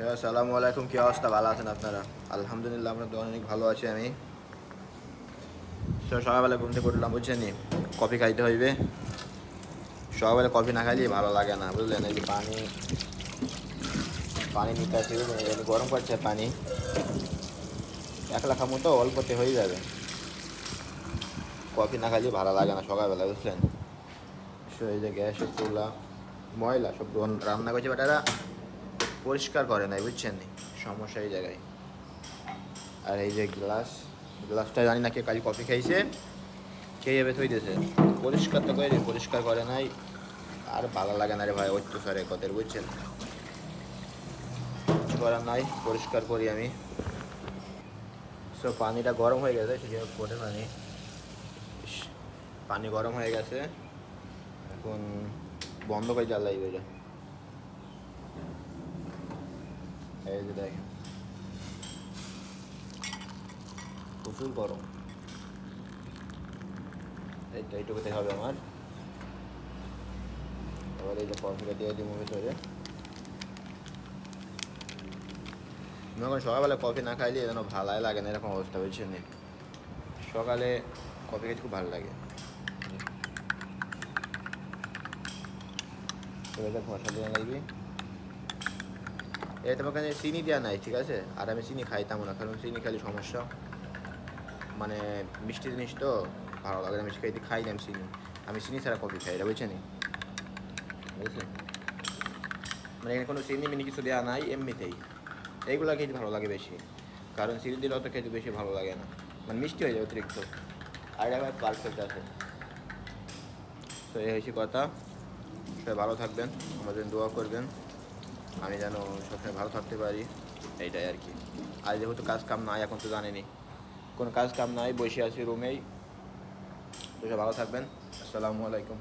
হ্যাঁ আসসালামু আলাইকুম। কি অবস্থা? ভালো আছেন আপনারা? আলহামদুলিল্লাহ, আমরা তো অনেক ভালো আছি আমি। সকালবেলা ঘুম থেকে উঠলাম, বুঝছেন কফি খাইতে হইবে। সকালবেলা কফি না খাইলে ভালো লাগে না, বুঝলেন? এই যে পানি পানি নিতে আসি, বুঝলেন? গরম করছে পানি। একলা খামো তো, অল্পতে হয়ে যাবে। কফি না খাইলে ভালো লাগে না সকালবেলা, বুঝলেন? এই যে গ্যাসের চুলা, ময়লা, সব রান- রান্না করছে বেটারা। পরিষ্কার করে নাই, বুঝছেন নি? সমস্যা এই জায়গায়। আর এই যে গ্লাস, গ্লাসটা জানি না কে কাল কফি খাইছে খেয়ে যাবে থই দিয়েছে পরিষ্কার তো করে পরিষ্কার করে নাই। আর ভালো লাগে না রে ভাই অত্যাচারে কতের বুঝছেন কিছু করার নাই, পরিষ্কার করি আমি। সো পানিটা গরম হয়ে গেছে আছে পরে পানি। পানি গরম হয়ে গেছে। এখন বন্ধ করে জ্বালাই বেরো এই গরম। এই তো এইটুকুতে হবে আমার। এবার এই যে কফিটা দিয়ে দিব ভিতরে। যখন সকালবেলা কফি না খাইলে যেন ভালাই লাগে না, এরকম অবস্থা, বুঝছেন নি? সকালে কফি খেতে খুব ভালো লাগে। মশলা দিয়ে লাগবে এই তোমার কাছে চিনি দেওয়া নাই, ঠিক আছে? আর আমি চিনি খাইতাম না, কারণ চিনি খালি সমস্যা। মানে মিষ্টি জিনিস তো, ভালো লাগে না, মিষ্টি খাইতে খাই চিনি। আমি চিনি ছাড়া কফি খাই, এটা বুঝছেন বুঝছেন মানে এখানে কোনো চিনি মিনি কিছু দেওয়া নাই, এমনিতেই। এইগুলো খেতে ভালো লাগে বেশি। কারণ চিনি দিলে অত খেতে বেশি ভালো লাগে না। মানে মিষ্টি হয়ে যায় অতিরিক্ত। আর এটা আবার পারফেক্ট আছে তো এই হয়েছে কথা। সবাই ভালো থাকবেন, আমাদের দোয়া করবেন। আমি যেন সবসময় ভালো থাকতে পারি, এইটাই আর কি। আর যেহেতু কাজ কাম নাই, এখন তো জানেনি কোনো কাজ কাম নাই, বসে আছি রুমেই তো ভালো থাকবেন। আসসালামু আলাইকুম।